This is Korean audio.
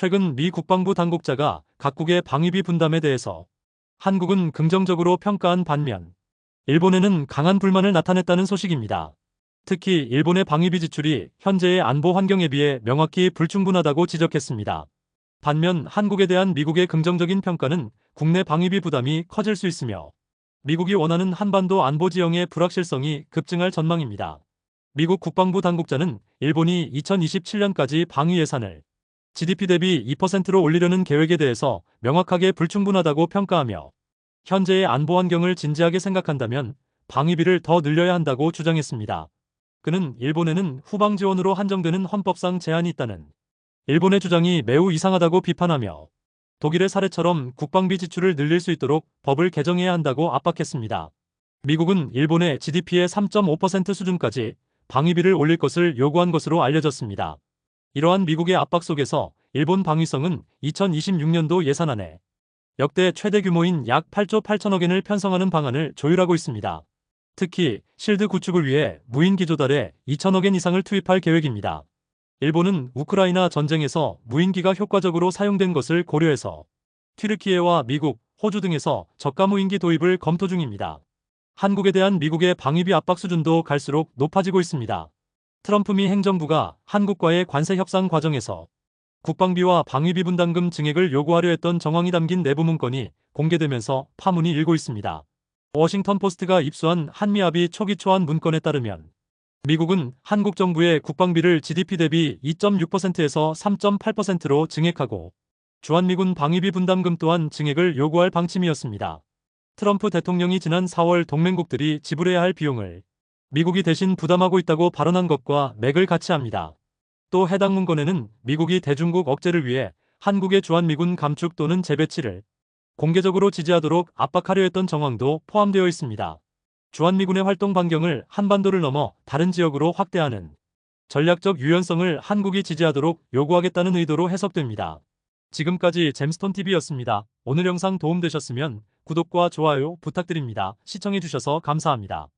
최근 미 국방부 당국자가 각국의 방위비 분담에 대해서 한국은 긍정적으로 평가한 반면 일본에는 강한 불만을 나타냈다는 소식입니다. 특히 일본의 방위비 지출이 현재의 안보 환경에 비해 명확히 불충분하다고 지적했습니다. 반면 한국에 대한 미국의 긍정적인 평가는 국내 방위비 부담이 커질 수 있으며 미국이 원하는 한반도 안보 지형의 불확실성이 급증할 전망입니다. 미국 국방부 당국자는 일본이 2027년까지 방위 예산을 GDP 대비 2%로 올리려는 계획에 대해서 명확하게 불충분하다고 평가하며 현재의 안보 환경을 진지하게 생각한다면 방위비를 더 늘려야 한다고 주장했습니다. 그는 일본에는 후방 지원으로 한정되는 헌법상 제한이 있다는 일본의 주장이 매우 이상하다고 비판하며 독일의 사례처럼 국방비 지출을 늘릴 수 있도록 법을 개정해야 한다고 압박했습니다. 미국은 일본의 GDP의 3.5% 수준까지 방위비를 올릴 것을 요구한 것으로 알려졌습니다. 이러한 미국의 압박 속에서 일본 방위성은 2026년도 예산안에 역대 최대 규모인 약 8조 8천억 엔을 편성하는 방안을 조율하고 있습니다. 특히 실드 구축을 위해 무인 기 조달에 2천억 엔 이상을 투입할 계획입니다. 일본은 우크라이나 전쟁에서 무인기가 효과적으로 사용된 것을 고려해서 튀르키예와 미국, 호주 등에서 저가 무인기 도입을 검토 중입니다. 한국에 대한 미국의 방위비 압박 수준도 갈수록 높아지고 있습니다. 트럼프 미 행정부가 한국과의 관세 협상 과정에서 국방비와 방위비 분담금 증액을 요구하려 했던 정황이 담긴 내부 문건이 공개되면서 파문이 일고 있습니다. 워싱턴 포스트가 입수한 한미합의 초기 초안 문건에 따르면 미국은 한국 정부의 국방비를 GDP 대비 2.6%에서 3.8%로 증액하고 주한미군 방위비 분담금 또한 증액을 요구할 방침이었습니다. 트럼프 대통령이 지난 4월 동맹국들이 지불해야 할 비용을 미국이 대신 부담하고 있다고 발언한 것과 맥을 같이 합니다. 또 해당 문건에는 미국이 대중국 억제를 위해 한국의 주한미군 감축 또는 재배치를 공개적으로 지지하도록 압박하려 했던 정황도 포함되어 있습니다. 주한미군의 활동 반경을 한반도를 넘어 다른 지역으로 확대하는 전략적 유연성을 한국이 지지하도록 요구하겠다는 의도로 해석됩니다. 지금까지 잼스톤TV였습니다. 오늘 영상 도움되셨으면 구독과 좋아요 부탁드립니다. 시청해주셔서 감사합니다.